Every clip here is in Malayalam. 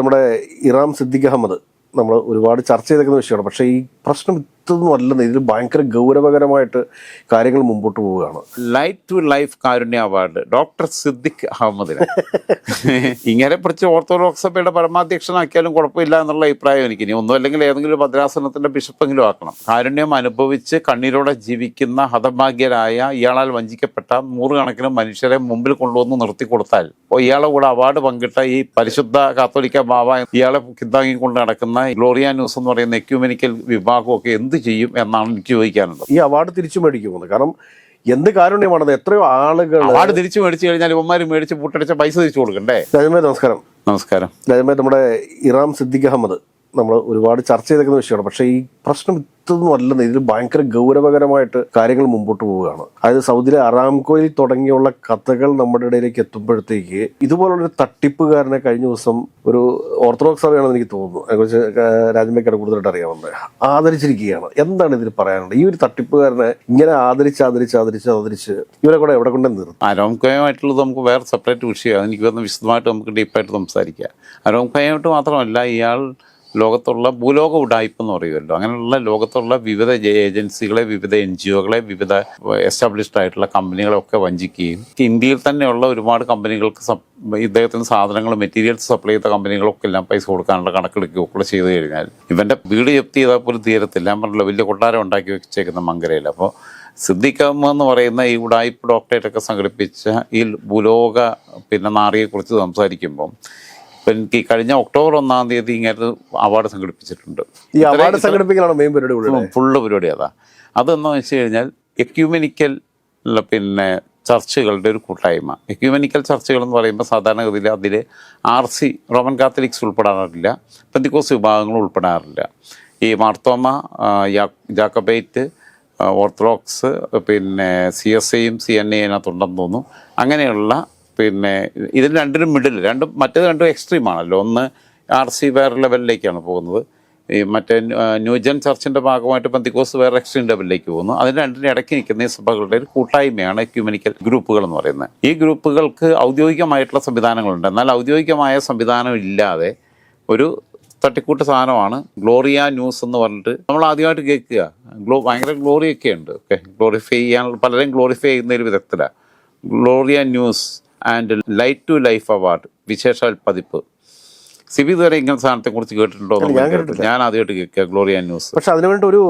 നമ്മുടെ ഇറാം സിദ്ദിഖ് അഹമ്മദ് നമ്മൾ ഒരുപാട് ചർച്ച ചെയ്തേക്കുന്ന വിഷയമാണ്. പക്ഷേ ഈ പ്രശ്നം ഇതൊന്നും അല്ലെന്ന് ഇതിൽ ഭയങ്കര ഗൗരവകരമായിട്ട് കാര്യങ്ങൾ മുമ്പോട്ട് പോവുകയാണ്. Light to life Karunya award doctor Siddique അഹമ്മദിന്. ഇങ്ങനെ പിടിച്ച് ഓർത്തഡോക്സ് സഭയുടെ പരമാധ്യക്ഷനാക്കിയാലും കുഴപ്പമില്ല എന്നുള്ള അഭിപ്രായം എനിക്ക് ഇനി ഒന്നും അല്ലെങ്കിൽ ഏതെങ്കിലും ഭദ്രാസനത്തിന്റെ ബിഷപ്പെങ്കിലും ആക്കണം. കാരുണ്യം അനുഭവിച്ച് കണ്ണീരോടെ ജീവിക്കുന്ന ഹതഭാഗ്യരായ ഇയാളാൽ വഞ്ചിക്കപ്പെട്ട നൂറുകണക്കിന് മനുഷ്യരെ മുമ്പിൽ കൊണ്ടുവന്ന് നിർത്തി കൊടുത്താൽ ഇയാളെ കൂടെ അവാർഡ് പങ്കിട്ട ഈ പരിശുദ്ധ കാത്തോലിക്ക ബാബ ഇയാളെ കിന്താങ്ങി കൊണ്ട് നടക്കുന്ന ഗ്ലോറിയ ന്യൂസ് എന്ന് പറയുന്ന എക്യൂമെനിക്കൽ വിഭാഗമൊക്കെ എന്ത് ചെയ്യും എന്നാണ് എനിക്ക് ചോദിക്കാനുള്ളത്. ഈ അവാർഡ് തിരിച്ചു മേടിക്കുമെന്ന് കാരണം എന്ത് കാരുണ്യമാണത് എത്രയോ ആളുകൾ അവാർഡ് തിരിച്ചു മേടിച്ചു കഴിഞ്ഞാൽ ഇവന്മാർ മേടിച്ച് പൂട്ടടിച്ച പൈസ തിരിച്ചു കൊടുക്കണ്ടേ? രാജമേ നമസ്കാരം. നമസ്കാരം. രാജമേ നമ്മുടെ ഇറാം സിദ്ദിഖ് അഹമ്മദ് നമ്മൾ ഒരുപാട് ചർച്ച ചെയ്തേക്കുന്ന വിഷയമാണ്. പക്ഷേ ഈ പ്രശ്നം ഇതൊന്നും അല്ലെന്ന് ഇതിൽ ഭയങ്കര ഗൗരവകരമായിട്ട് കാര്യങ്ങൾ മുമ്പോട്ട് പോവുകയാണ്. അതായത് സൗദിയിലെ അറാംകോയിൽ തുടങ്ങിയുള്ള കഥകൾ നമ്മുടെ ഇടയിലേക്ക് എത്തുമ്പോഴത്തേക്ക് ഇതുപോലുള്ളൊരു തട്ടിപ്പുകാരനെ കഴിഞ്ഞ ദിവസം ഒരു ഓർത്തഡോക്സ് സഭയാണെന്ന് എനിക്ക് തോന്നുന്നു. അതിനെക്കുറിച്ച് രാജമേക്കാണ് കൂടുതലായിട്ട് അറിയാവുന്നത്. ആദരിച്ചിരിക്കുകയാണ്. എന്താണ് ഇതിൽ പറയാനുള്ളത്? ഈ ഒരു തട്ടിപ്പുകാരനെ ഇങ്ങനെ ആദരിച്ച് ആദരിച്ച് ആദരിച്ച് ആദരിച്ച് ഇവരെ കൂടെ എവിടെ കൊണ്ട് നിർത്തും? അരോംകോയുമായിട്ടുള്ളത് നമുക്ക് വേറെ സെപ്പറേറ്റ് വിഷയമാണ്. എനിക്ക് വന്ന് വിശദമായിട്ട് നമുക്ക് ഡീപ്പായിട്ട് സംസാരിക്കാം. അരോംകോയുമായിട്ട് മാത്രമല്ല ഇയാൾ ലോകത്തുള്ള ഭൂലോക ഉടായ്പ എന്ന് പറയുമല്ലോ. അങ്ങനെയുള്ള ലോകത്തുള്ള വിവിധ ഏജൻസികളെ വിവിധ എൻ ജി ഒകളെ വിവിധ എസ്റ്റാബ്ലിഷ്ഡ് ആയിട്ടുള്ള കമ്പനികളെ ഒക്കെ വഞ്ചിക്കുകയും ഇന്ത്യയിൽ തന്നെയുള്ള ഒരുപാട് കമ്പനികൾക്ക് ഇദ്ദേഹത്തിന് സാധനങ്ങൾ മെറ്റീരിയൽസ് സപ്ലൈ ചെയ്ത കമ്പനികളൊക്കെ എല്ലാം പൈസ കൊടുക്കാനുള്ള കണക്കെടുക്കുകയൊക്കെ ചെയ്തു കഴിഞ്ഞാൽ ഇവന്റെ വീട് ജപ്തി ചെയ്താൽ പോലും തീരത്തില്ല. ഞാൻ പറഞ്ഞല്ലോ വലിയ കൊട്ടാരം ഉണ്ടാക്കി വെച്ചേക്കുന്ന മങ്കരയിൽ. അപ്പോൾ സിദ്ദിഖ് എന്ന് പറയുന്ന ഈ ഉടായ്പ ഡോക്ടറേറ്റ് ഒക്കെ സംഘടിപ്പിച്ച ഈ ഭൂലോക പിന്നെ നാറിയെക്കുറിച്ച് സംസാരിക്കുമ്പം എനിക്ക് ഈ കഴിഞ്ഞ ഒക്ടോബർ ഒന്നാം തീയതി ഇങ്ങനെ അവാർഡ് സംഘടിപ്പിച്ചിട്ടുണ്ട്. ഈ അവാർഡ് സംഘടിപ്പിക്കലാണ് മെയിൻ പരിപാടി ഫുള്ള് പരിപാടി അതാ. അതെന്ന് വെച്ച് കഴിഞ്ഞാൽ എക്യൂമെനിക്കൽ പിന്നെ ചർച്ചുകളുടെ ഒരു കൂട്ടായ്മ. എക്യൂമെനിക്കൽ ചർച്ചുകൾ എന്ന് പറയുമ്പോൾ സാധാരണഗതിയിൽ അതിൽ ആർ സി റോമൻ കാത്തലിക്സ് ഉൾപ്പെടാറില്ല പെന്തിക്കോസ് വിഭാഗങ്ങൾ ഉൾപ്പെടാറില്ല. ഈ മാർത്തോമ ജാക്കബൈറ്റ് ഓർത്തഡോക്സ് പിന്നെ സി എസ് ഐയും സി എൻ എ അതിനകത്തുണ്ടെന്ന് തോന്നുന്നു. അങ്ങനെയുള്ള പിന്നെ ഇതിന് രണ്ടിനും മിഡിൽ രണ്ടും മറ്റേത് രണ്ടും എക്സ്ട്രീം ആണല്ലോ. ഒന്ന് ആർ സി വേറെ ലെവലിലേക്കാണ് പോകുന്നത്. ഈ മറ്റേ ന്യൂജൻ ചർച്ചിന്റെ ഭാഗമായിട്ട് പെന്തിക്കോസ് വേറെ എക്സ്ട്രീം ലെവലിലേക്ക് പോകുന്നു. അതിന് രണ്ടിന് ഇടയ്ക്ക് നിൽക്കുന്ന ഈ സഭകളുടെ ഒരു കൂട്ടായ്മയാണ് ക്യൂമനിക്കൽ ഗ്രൂപ്പുകൾ എന്ന് പറയുന്നത്. ഈ ഗ്രൂപ്പുകൾക്ക് ഔദ്യോഗികമായിട്ടുള്ള സംവിധാനങ്ങളുണ്ട്. എന്നാൽ ഔദ്യോഗികമായ സംവിധാനം ഇല്ലാതെ ഒരു തട്ടിക്കൂട്ട് സാധനമാണ് ഗ്ലോറിയ ന്യൂസ് എന്ന് പറഞ്ഞിട്ട് നമ്മൾ ആദ്യമായിട്ട് കേൾക്കുക. ഗ്ലോ ഭയങ്കര ഗ്ലോറിയൊക്കെ ഉണ്ട്. ഓക്കെ ഗ്ലോറിഫൈ ചെയ്യാൻ പലരും ഗ്ലോറിഫൈ ചെയ്യുന്നതിൽ വിദഗ്ധരാണ് Gloria news and light to life award വിശേഷാൽ പതിപ്പ് സിബി ഇതുവരെ ഇങ്ങനെ സാധനത്തെ കുറിച്ച് കേട്ടിട്ടുണ്ടോ ഞാൻ ആദ്യം ഞാൻ ആദ്യമായിട്ട് കേൾക്കുക ഗ്ലോറിയ ന്യൂസ്. പക്ഷെ അതിനു വേണ്ടി ഒരു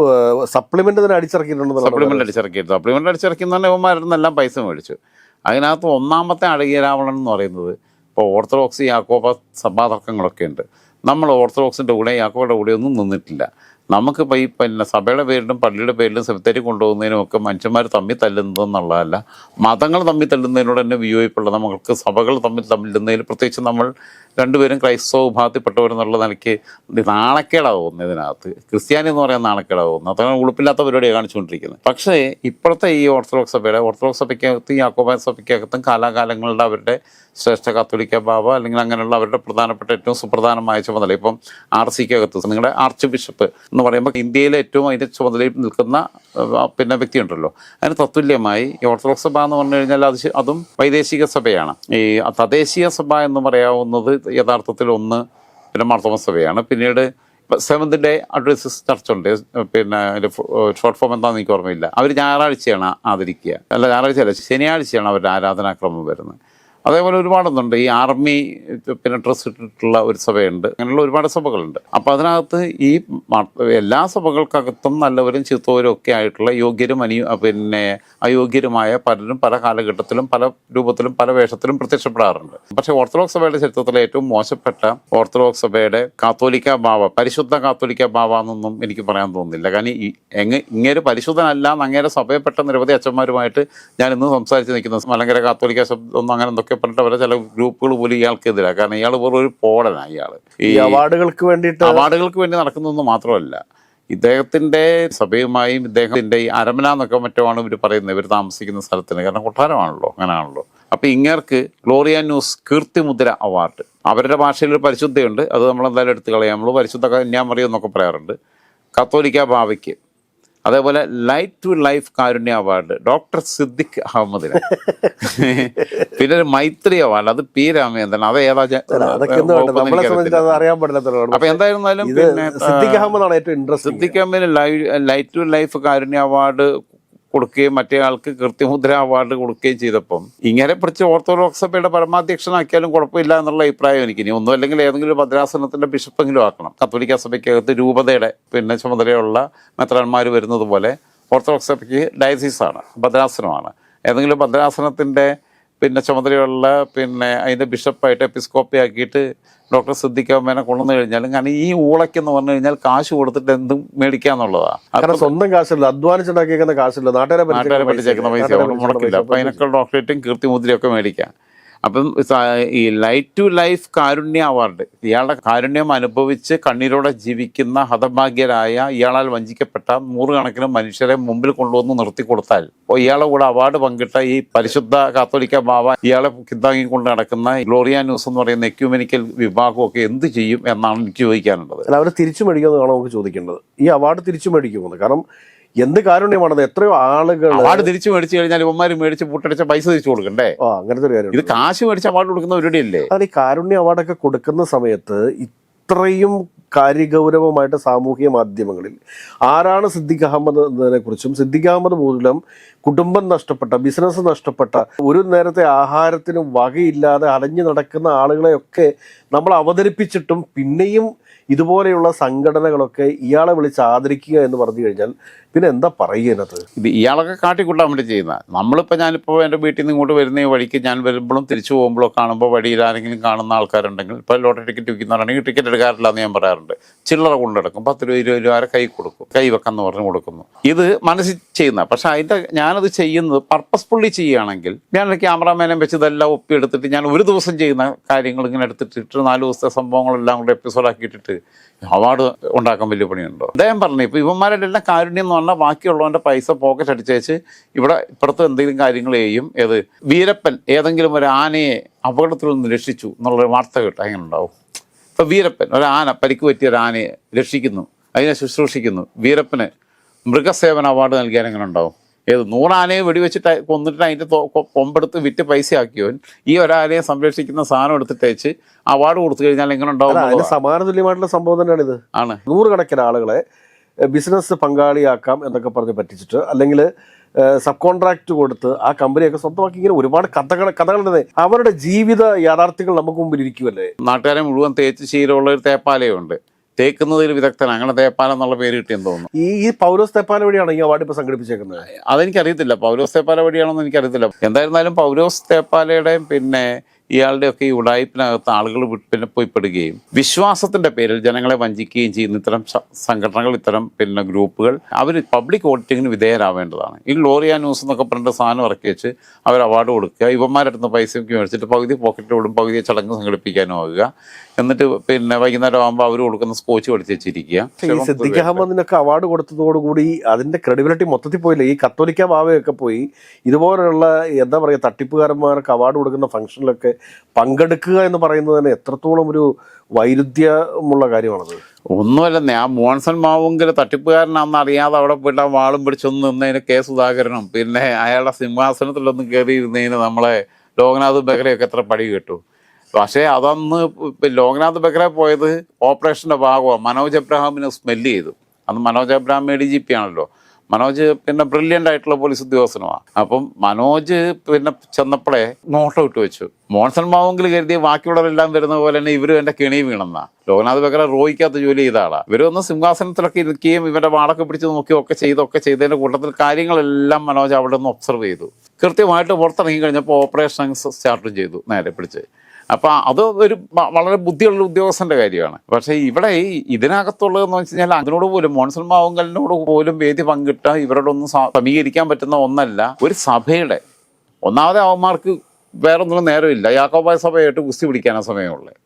സപ്ലിമെന്റ് തന്നെ അടിച്ചിറക്കിയിട്ടുണ്ടെന്ന് സപ്ലിമെന്റ് അടിച്ചിറക്കിയിട്ട് സപ്ലിമെന്റ് അടിച്ചിറക്കുന്ന യവന്മാരുടെ എല്ലാം പൈസ മേടിച്ചു. അതിനകത്ത് ഒന്നാമത്തെ അഴകിയ രാവണൻ എന്ന് പറയുന്നത് ഇപ്പോൾ ഓർത്തഡോക്സ് യാക്കോബ സഭാതർക്കങ്ങളൊക്കെ ഉണ്ട്. നമ്മൾ ഓർത്തഡോക്സിന്റെ കൂടെ യാക്കോയുടെ കൂടെ ഒന്നും നിന്നിട്ടില്ല. നമുക്കിപ്പോൾ ഈ പിന്നെ സഭയുടെ പേരിലും പള്ളിയുടെ പേരിലും സെമിത്തേരി കൊണ്ടുപോകുന്നതിനും ഒക്കെ മനുഷ്യന്മാർ തമ്മിൽ തല്ലുന്നതെന്നുള്ളതല്ല മതങ്ങൾ തമ്മിൽ തല്ലുന്നതിനോട് തന്നെ വിയോജിപ്പുള്ള നമുക്ക് സഭകൾ തമ്മിൽ തമ്മിലുന്നതിൽ പ്രത്യേകിച്ച് നമ്മൾ രണ്ടുപേരും ക്രൈസ്തവ വിഭാഗത്തിൽപ്പെട്ടവരെന്നുള്ള നിലയ്ക്ക് ഇത് നാണക്കേടാവും ഇതിനകത്ത്. ക്രിസ്ത്യാനി എന്ന് പറയുന്ന നാണക്കേടാവും അത്ര ഉളുപ്പില്ലാത്ത പരിപാടിയാണ് കാണിച്ചുകൊണ്ടിരിക്കുന്നത്. പക്ഷേ ഇപ്പോഴത്തെ ഈ ഓർത്തഡോക്സ് സഭയുടെ ഓർത്തഡോക്സ് സഭയ്ക്കകത്തും യാക്കോബായ സഭയ്ക്കകത്തും കാലാകാലങ്ങളുടെ അവരുടെ ശ്രേഷ്ഠ കാത്തോലിക്ക ബാബ അല്ലെങ്കിൽ അങ്ങനെയുള്ള അവരുടെ പ്രധാനപ്പെട്ട ഏറ്റവും സുപ്രധാനമായ ചുമതല ഇപ്പം ആർ സിക്കകത്ത് നിങ്ങളുടെ ആർച്ച് ബിഷപ്പ് എന്ന് പറയുമ്പോൾ ഇന്ത്യയിലെ ഏറ്റവും അതിന്റെ ചുമതലയിൽ നിൽക്കുന്ന പിന്നെ വ്യക്തിയുണ്ടല്ലോ. അതിന് തത്തുല്യമായി ഈ ഓർത്തഡോക്സ് സഭ എന്ന് പറഞ്ഞു കഴിഞ്ഞാൽ അത് അതും വൈദേശിക സഭയാണ്. ഈ തദ്ദേശീയ സഭ എന്ന് പറയാവുന്നത് യഥാർത്ഥത്തിൽ ഒന്ന് പിന്നെ മാർത്തോമ സഭയാണ് പിന്നീട് സെവന്ത് ഡേ അഡ്വൈസസ് ചർച്ചുണ്ട് പിന്നെ ഷോർട്ട് ഫോം എന്താണെന്ന് എനിക്ക് ഓർമ്മയില്ല. അവർ ഞായറാഴ്ചയാണ് ആദരിക്കുക. അല്ല ഞായറാഴ്ച അല്ല ശനിയാഴ്ചയാണ് അവരുടെ ആരാധനാക്രമം വരുന്നത്. അതേപോലെ ഒരുപാടൊന്നുണ്ട്. ഈ ആർമി പിന്നെ ഡ്രസ് ഇട്ടിട്ടുള്ള ഒരു സഭയുണ്ട്. അങ്ങനെയുള്ള ഒരുപാട് സഭകളുണ്ട്. അപ്പോൾ അതിനകത്ത് ഈ എല്ലാ സഭകൾക്കകത്തും നല്ലവരും ചീത്തവരും ഒക്കെ ആയിട്ടുള്ള യോഗ്യരും അനി പിന്നെ അയോഗ്യരുമായ പലരും പല കാലഘട്ടത്തിലും പല രൂപത്തിലും പല വേഷത്തിലും പ്രത്യക്ഷപ്പെടാറുണ്ട്. പക്ഷേ ഓർത്തഡോക്സ് സഭയുടെ ചരിത്രത്തിലെ ഏറ്റവും മോശപ്പെട്ട ഓർത്തഡോക്സ് സഭയുടെ കാത്തോലിക്ക ബാവ പരിശുദ്ധ കാത്തോലിക്ക ബാവ എന്നൊന്നും എനിക്ക് പറയാൻ തോന്നുന്നില്ല. കാരണം ഈ എങ്ങ ഇങ്ങേര് പരിശുദ്ധനല്ല എന്ന് അങ്ങേരെ സഭയപ്പെട്ട നിരവധി അച്ഛന്മാരുമായിട്ട് ഞാൻ ഇന്ന് സംസാരിച്ച് നിൽക്കുന്നത് മലങ്കര കാത്തോലിക്ക ശബ്ദം ഒന്നും അങ്ങനെ എന്തൊക്കെ പറഞ്ഞിട്ട് അവരെ ചില ഗ്രൂപ്പുകൾ പോലും ഇയാൾക്കെതിരാ കാരണം ഇയാൾ വെറും ഒരു പോടനാണ് ഇയാൾ ഈ അവാർഡുകൾക്ക് വേണ്ടിയിട്ട് അവാർഡുകൾക്ക് വേണ്ടി നടക്കുന്നതെന്ന് മാത്രമല്ല. ഇദ്ദേഹത്തിന്റെ സഭയുമായും ഇദ്ദേഹത്തിന്റെ ഈ അരമന എന്നൊക്കെ മറ്റോ ആണ് ഇവർ പറയുന്നത്. ഇവർ താമസിക്കുന്ന സ്ഥലത്തിന്. കാരണം കൊട്ടാരമാണല്ലോ അങ്ങനെയാണല്ലോ അപ്പൊ ഇങ്ങേർക്ക് ഗ്ലോറിയ ന്യൂസ് കീർത്തിമുദ്ര അവാർഡ്. അവരുടെ ഭാഷയിൽ ഒരു പരിശുദ്ധയുണ്ട്. അത് നമ്മൾ എന്തായാലും എടുത്തു കളയാം. നമ്മൾ പരിശുദ്ധ കന്യാമറിയെന്നൊക്കെ പറയാറുണ്ട്. കത്തോലിക്ക ബാവയ്ക്ക് അതേപോലെ light to life Karunya award. Doctor Siddique അഹമ്മദിന്. പിന്നെ ഒരു മൈത്രി അവാർഡ്. അത് പി രാമചന്ദ്രൻ. അത് ഏതാ അറിയാൻ പറ്റില്ല അപ്പൊ എന്തായിരുന്നാലും സിദ്ദിഖ് അഹമ്മദാണ് ഏറ്റവും interest Siddique അഹമ്മദിന് light to life Karunya award കൊടുക്കുകയും മറ്റേ ആൾക്ക് കൃത്യമുദ്ര അവാർഡ് കൊടുക്കുകയും ചെയ്തപ്പം ഇങ്ങനെ പിടിച്ച് ഓർത്തഡോക്സ് സഭയുടെ പരമാധ്യക്ഷനാക്കിയാലും കുഴപ്പമില്ല എന്നുള്ള അഭിപ്രായം എനിക്ക്. ഇനി ഒന്നും അല്ലെങ്കിൽ ഏതെങ്കിലും ഭദ്രാസനത്തിന്റെ ബിഷപ്പെങ്കിലും ആക്കണം. കത്തോലിക്ക സഭയ്ക്കകത്ത് രൂപതയുടെ പിന്നെ ചുമതലയുള്ള മെത്രാന്മാർ വരുന്നത് പോലെ ഓർത്തഡോക്സ് സഭയ്ക്ക് ഡയസീസാണ് ഭദ്രാസനമാണ്. ഏതെങ്കിലും ഭദ്രാസനത്തിന്റെ പിന്നെ ചുമതലയുള്ള പിന്നെ അതിന്റെ ബിഷപ്പായിട്ട് എപ്പിസ്കോപ്പി ആക്കിയിട്ട് ഡോക്ടർ സിദ്ദിഖാമ്മേനെ കൊണ്ടുവന്നു കഴിഞ്ഞാൽ കാരണം ഈ ഊളയ്ക്കെന്ന് പറഞ്ഞു കഴിഞ്ഞാൽ കാശ് കൊടുത്തിട്ട് എന്തും മേടിക്കാന്നുള്ളതാണ് കാരണം സ്വന്തം കാശില്ല അധ്വാനിച്ചുണ്ടാക്കിയേക്കുന്ന കാശില്ല നാട്ടുകാരെ നാട്ടുകാരെ പറ്റിച്ചേക്കുന്ന പൈസ. മുടക്കില്ല. അപ്പൊ അതിനൊക്കെ ഡോക്ടറേറ്റും കീർത്തിമുദ്രയൊക്കെ മേടിക്കാം. അപ്പം ഈ light to life Karunya award ഇയാളുടെ കാരുണ്യം അനുഭവിച്ച് കണ്ണീരോടെ ജീവിക്കുന്ന ഹതഭാഗ്യരായ ഇയാളാൽ വഞ്ചിക്കപ്പെട്ട നൂറുകണക്കിന് മനുഷ്യരെ മുമ്പിൽ കൊണ്ടുവന്ന് നിർത്തി കൊടുത്താൽ ഇയാളെ കൂടെ അവാർഡ് പങ്കിട്ട ഈ പരിശുദ്ധ കാത്തോലിക്ക ബാബ ഇയാളെ കിന്താങ്ങി കൊണ്ട് നടക്കുന്ന ഗ്ലോറിയ ന്യൂസ് എന്ന് പറയുന്ന എക്യൂമെനിക്കൽ വിഭാഗമൊക്കെ എന്ത് ചെയ്യും എന്നാണ് എനിക്ക് ചോദിക്കാനുള്ളത്. അവർ തിരിച്ചു മേടിക്കുമെന്നാണ് നമുക്ക് ചോദിക്കേണ്ടത്? ഈ അവാർഡ് തിരിച്ചു മേടിക്കുമെന്ന്. കാരണം എന്ത് കാരുണ്യമാണത്? എത്രയോ ആളുകൾ അവാർഡ് തിരിച്ചു മേടിച്ചു കഴിഞ്ഞാൽ ഇവന്മാർ മേടിച്ച് പൂട്ടടിച്ച പൈസ തിരിച്ചു കൊടുക്കണ്ടേ? ആ അങ്ങനത്തെ ഒരു കാര്യം ഇത് കാശ് മേടിച്ച അവാർഡ് കൊടുക്കുന്ന പരിപാടിയല്ലേ? അതെ ഈ കാരുണ്യ അവാർഡൊക്കെ കൊടുക്കുന്ന സമയത്ത് ഇത്രയും കാര്യഗൗരവമായിട്ട് സാമൂഹിക മാധ്യമങ്ങളിൽ ആരാണ് സിദ്ദിഖ് അഹമ്മദ് എന്നതിനെ കുറിച്ചും സിദ്ദിഖ് അഹമ്മദ് മൂലം കുടുംബം നഷ്ടപ്പെട്ട ബിസിനസ് നഷ്ടപ്പെട്ട ഒരു നേരത്തെ ആഹാരത്തിനും വകയില്ലാതെ അലഞ്ഞു നടക്കുന്ന ആളുകളെയൊക്കെ നമ്മൾ അവതരിപ്പിച്ചിട്ടും പിന്നെയും ഇതുപോലെയുള്ള സംഘടനകളൊക്കെ ഇയാളെ വിളിച്ച് ആദരിക്കുക എന്ന് പറഞ്ഞു കഴിഞ്ഞാൽ പിന്നെ എന്താ പറയുക ഇത് ഇയാളൊക്കെ കാട്ടിക്കൂട്ടാൻ വേണ്ടി ചെയ്യുന്ന. നമ്മളിപ്പോൾ ഞാനിപ്പോൾ എന്റെ വീട്ടിൽ നിന്ന് ഇങ്ങോട്ട് വരുന്ന വഴിക്ക് ഞാൻ വരുമ്പോഴും തിരിച്ചു പോകുമ്പോഴോ കാണുമ്പോൾ വഴിയിൽ ആരെങ്കിലും കാണുന്ന ആൾക്കാരുണ്ടെങ്കിൽ ഇപ്പോൾ ലോട്ടറി ടിക്കറ്റ് വിൽക്കുന്നവരാണെങ്കിൽ ടിക്കറ്റ് എടുക്കാറില്ല എന്ന് ഞാൻ പറയാറുണ്ട്. ചില്ലറ കൊണ്ടെടുക്കും പത്ത് രൂപ ഇരുപത് രൂപ കൈ കൊടുക്കും. കൈ വെക്കാന്ന് പറഞ്ഞ് കൊടുക്കുന്നു. ഇത് മനസ്സിൽ ചെയ്യുന്ന. പക്ഷെ അതിന്റെ ഞാനത് ചെയ്യുന്നത് പർപ്പസ്ഫുള്ളി ചെയ്യുകയാണെങ്കിൽ ഞാൻ ഒരു ക്യാമറാമാനെ വെച്ച് ഇതെല്ലാം ഒപ്പിയെടുത്തിട്ട് ഞാൻ ഒരു ദിവസം ചെയ്യുന്ന കാര്യങ്ങൾ ഇങ്ങനെ എടുത്തിട്ട് നാല് ദിവസത്തെ സംഭവങ്ങളെല്ലാം കൂടെ എപ്പിസോഡാക്കിയിട്ടിട്ട് അവാർഡ് ഉണ്ടാക്കാൻ വലിയ പണിയുണ്ടോ? അദ്ദേഹം പറഞ്ഞു ഇപ്പോൾ ഇവന്മാരുടെ എല്ലാം കാരുണ്യം എന്ന് പറഞ്ഞാൽ ബാക്കിയുള്ളവന്റെ പൈസ പോക്കറ്റ് അടിച്ചേച്ച് ഇവിടെ ഇപ്പുറത്ത് എന്തെങ്കിലും കാര്യങ്ങൾ ചെയ്യും. ഏത് വീരപ്പൻ ഏതെങ്കിലും ഒരു ആനയെ അപകടത്തിൽ നിന്ന് രക്ഷിച്ചു എന്നുള്ളൊരു വാർത്ത കേട്ടോ. എങ്ങനെ ഉണ്ടാവും. ഇപ്പം വീരപ്പൻ ഒരു ആന പരിക്ക് പറ്റിയ ഒരു ആനയെ രക്ഷിക്കുന്നു. അതിനെ ശുശ്രൂഷിക്കുന്നു. വീരപ്പന് മൃഗസേവന അവാർഡ് നൽകിയാൽ എങ്ങനെ ഉണ്ടാവും? ഏത് നൂറാനയെ വെടിവെച്ചിട്ട് കൊന്നിട്ട് അതിന്റെ കൊമ്പെടുത്ത് വിറ്റ് പൈസ ആക്കിയവൻ ഈ ഒരാനയെ സംരക്ഷിക്കുന്ന സാധനം എടുത്തിട്ടേച്ച് അവാർഡ് കൊടുത്തു കഴിഞ്ഞാൽ എങ്ങനെ ഉണ്ടാവും സമാന തുല്യമായിട്ടുള്ള സംഭവം തന്നെയാണ് ഇത്. ആണ്. നൂറുകണക്കിന് ആളുകളെ ബിസിനസ് പങ്കാളിയാക്കാം എന്നൊക്കെ പറഞ്ഞ് പറ്റിച്ചിട്ട് അല്ലെങ്കിൽ സബ് കോൺട്രാക്ട് കൊടുത്ത് ആ കമ്പനിയൊക്കെ സ്വന്തമാക്കി ഇങ്ങനെ ഒരുപാട് കഥകൾ കഥകളുടെ അവരുടെ ജീവിത യാഥാർത്ഥ്യങ്ങൾ നമുക്ക് മുമ്പിൽ ഇരിക്കുമല്ലേ നാട്ടുകാരെ മുഴുവൻ തേച്ച് ശീലമുള്ള ഒരു തേപ്പാലയുണ്ട്. തേക്കുന്നതിൽ വിദഗ്ധൻ അങ്ങനെ തേപ്പാലം എന്നുള്ള പേര് കിട്ടിയെന്ന് തോന്നുന്നു. ഈ ഈ പൗലോസ് വഴിയാണോ വഴിയാണ് ഈ അവാർഡ് ഇപ്പൊ സംഘടിപ്പിച്ചേക്കുന്നത്? അതെനിക്കറിയത്തില്ല. പൗലോസ് തേപ്പാല വഴിയാണെന്ന് എനിക്കറിയത്തില്ല. എന്തായിരുന്നാലും പൗലോസ് തേപ്പാലയുടെയും പിന്നെ ഇയാളുടെ ഒക്കെ ഈ ഉടായ്പിനകത്ത് ആളുകൾ പിന്നെ പോയി പെടുകയും വിശ്വാസത്തിന്റെ പേരിൽ ജനങ്ങളെ വഞ്ചിക്കുകയും ചെയ്യുന്ന ഇത്തരം സംഘടനകൾ ഇത്തരം പിന്നെ ഗ്രൂപ്പുകൾ അവർ പബ്ലിക് ഓഡിറ്റിങ്ങിന് വിധേയരാവേണ്ടതാണ്. ഈ ഗ്ലോറിയ ന്യൂസ് എന്നൊക്കെ പറഞ്ഞിട്ട് സാധനം ഇറക്കി വെച്ച് അവർ അവാർഡ് കൊടുക്കുക. ഇവന്മാരുടെ അടുത്ത് പൈസയ്ക്ക് മേടിച്ചിട്ട് പകുതി പോക്കറ്റിൽ വിടും പകുതി ചടങ്ങ് സംഘടിപ്പിക്കാനും ആകുക എന്നിട്ട് പിന്നെ വൈകുന്നേരം ആകുമ്പോൾ അവർ കൊടുക്കുന്ന സ്കോച്ച് പഠിച്ച് വെച്ചിരിക്കുക. ഈ സിദ്ദിഖ് അഹമ്മദിനൊക്കെ അവാർഡ് കൊടുത്തതോടുകൂടി അതിന്റെ ക്രെഡിബിലിറ്റി മൊത്തത്തിൽ പോയില്ല? ഈ കത്തോലിക്ക ഭാവയൊക്കെ പോയി. ഇതുപോലുള്ള എന്താ പറയുക തട്ടിപ്പുകാരന്മാർക്ക് അവാർഡ് കൊടുക്കുന്ന ഫംഗ്ഷനിലൊക്കെ പങ്കെടുക്കുക എന്ന് പറയുന്നത് തന്നെ എത്രത്തോളം ഒരു വൈരുദ്ധ്യമുള്ള കാര്യമാണത്? ഒന്നുമല്ലെന്നേ ആ മോൺസൺ മാവുങ്കൽ തട്ടിപ്പുകാരനാണെന്ന് അറിയാതെ അവിടെ പോയിട്ട് ആ വാളും പിടിച്ചൊന്ന് നിന്നതിന് കെ സുധാകരനും പിന്നെ അയാളുടെ സിംഹാസനത്തിലൊന്നും കയറി ഇരുന്നതിന് നമ്മളെ ലോകനാഥ് ബെഹ്റയൊക്കെ എത്ര പടി കിട്ടു. പക്ഷേ അതന്ന് ലോകനാഥ് ബെഹ്റ പോയത് ഓപ്പറേഷന്റെ ഭാഗമാണ് മനോജ് എബ്രഹാമിനെ സ്മെല്ല് ചെയ്തു. അന്ന് Manoj Abraham A D G P ആണല്ലോ. മനോജ് പിന്നെ ബ്രില്യന്റ് ആയിട്ടുള്ള പോലീസ് ഉദ്യോഗസ്ഥനുമാണ് അപ്പം മനോജ് പിന്നെ ചെന്നപ്പോഴേ നോട്ടം ഇട്ട് വെച്ചു. മോൺസൺ മാവെങ്കിൽ കരുതി ബാക്കിയുള്ളവരെല്ലാം വരുന്ന പോലെ തന്നെ ഇവരും എന്റെ കെണി വീണെന്നാ. ലോകനാഥ് ബെഹ്റ റോയിക്കകത്ത് ജോലി ചെയ്ത ആളാ. ഇവരൊന്ന് സിംഹാസനത്തിലൊക്കെ ഇരിക്കുകയും ഇവരുടെ വാടൊക്കെ പിടിച്ച് നോക്കുകയും ഒക്കെ ചെയ്തൊക്കെ ചെയ്തതിന്റെ കൂട്ടത്തിൽ കാര്യങ്ങളെല്ലാം മനോജ് അവിടെ നിന്ന് ഒബ്സർവ് ചെയ്തു. കൃത്യമായിട്ട് പുറത്തിറങ്ങി കഴിഞ്ഞപ്പോൾ ഓപ്പറേഷൻ സ്റ്റാർട്ട് ചെയ്തു നേരെ പിടിച്ച്. അപ്പം അത് ഒരു വളരെ ബുദ്ധിയുള്ള ഉദ്യോഗസ്ഥന്റെ കാര്യമാണ്. പക്ഷേ ഇവിടെ ഇതിനകത്തുള്ളതെന്ന് വെച്ച് കഴിഞ്ഞാൽ അതിനോട് പോലും മോൺസൺ മാവുങ്കലിനോട് പോലും വേദി പങ്കിട്ട ഇവരോടൊന്നും സമീകരിക്കാൻ പറ്റുന്ന ഒന്നല്ല ഒരു സഭയുടെ. ഒന്നാമതെ അവന്മാർക്ക് വേറൊന്നും നേരമില്ല. യാക്കോബായ സഭയായിട്ട് കുസ്തി പിടിക്കാനാ സമയമുള്ളത്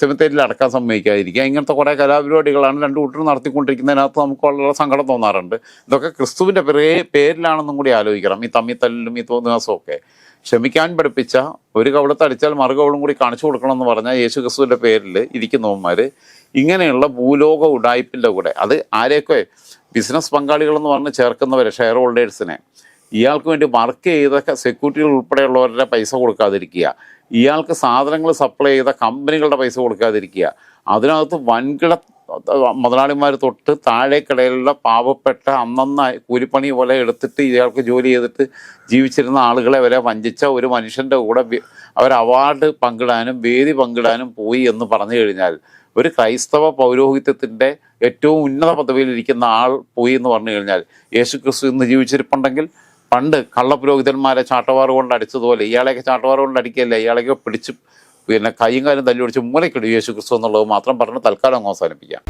സെമിത്തേരിയിൽ അടക്കാൻ സമ്മതിക്കാതിരിക്കുക. ഇങ്ങനത്തെ കുറേ കലാപരിപാടികളാണ് രണ്ട് കൂട്ടരും നടത്തിക്കൊണ്ടിരിക്കുന്നതിനകത്ത് നമുക്ക് വളരെ സങ്കടം തോന്നാറുണ്ട്. ഇതൊക്കെ ക്രിസ്തുവിന്റെ പേരേ പേരിലാണെന്നും കൂടി ആലോചിക്കണം. ഈ തമ്മിത്തല്ലും ഈ തോന്നിയാസവും ഒക്കെ. ക്ഷമിക്കാൻ പഠിപ്പിച്ച ഒരു കവിളത്ത് അടിച്ചാൽ മറു കൂടി കാണിച്ചു കൊടുക്കണം എന്ന് പറഞ്ഞാൽ യേശു ക്രിസ്തുവിന്റെ പേരിൽ ഇരിക്കുന്നവന്മാർ ഇങ്ങനെയുള്ള ഭൂലോക ഉടായ്പിന്റെ കൂടെ അത് ആരെയൊക്കെ ബിസിനസ് പങ്കാളികളെന്ന് പറഞ്ഞ് ചേർക്കുന്നവരെ ഷെയർ ഹോൾഡേഴ്സിനെ ഇയാൾക്ക് വേണ്ടി വർക്ക് ചെയ്ത സെക്യൂരിറ്റികൾ ഉൾപ്പെടെയുള്ളവരുടെ പൈസ കൊടുക്കാതിരിക്കുക ഇയാൾക്ക് സാധനങ്ങൾ സപ്ലൈ ചെയ്ത കമ്പനികളുടെ പൈസ കൊടുക്കാതിരിക്കുക അതിനകത്ത് വൻകിട മുതലാളിമാർ തൊട്ട് താഴേക്കിടയിലുള്ള പാവപ്പെട്ട അന്നന്ന കൂലിപ്പണി പോലെ എടുത്തിട്ട് ഇയാൾക്ക് ജോലി ചെയ്തിട്ട് ജീവിച്ചിരുന്ന ആളുകളെ വരെ വഞ്ചിച്ച ഒരു മനുഷ്യന്റെ കൂടെ അവർ അവാർഡ് പങ്കിടാനും വേദി പങ്കിടാനും പോയി എന്ന് പറഞ്ഞു കഴിഞ്ഞാൽ ഒരു ക്രൈസ്തവ പൗരോഹിത്യത്തിന്റെ ഏറ്റവും ഉന്നത പദവിയിലിരിക്കുന്ന ആൾ പോയി എന്ന് പറഞ്ഞു കഴിഞ്ഞാൽ യേശു ക്രിസ്തു ഇന്ന് ജീവിച്ചിരിപ്പുണ്ടെങ്കിൽ പണ്ട് കള്ളപുരോഹിതന്മാരെ ചാട്ടവാറ് കൊണ്ട് അടിച്ചതുപോലെ ഇയാളെയൊക്കെ ചാട്ടവാറ് കൊണ്ട് അടിക്കുകയല്ല? ഇയാളെയൊക്കെ പിടിച്ച് പിന്നെ കൈയും കാലും തല്ലി പിടിച്ച് മൂലക്കിടും യേശു ക്രിസ്തു എന്നുള്ളത് മാത്രം പറഞ്ഞ് തൽക്കാലം അങ്ങ് അവസാനിപ്പിക്കാം.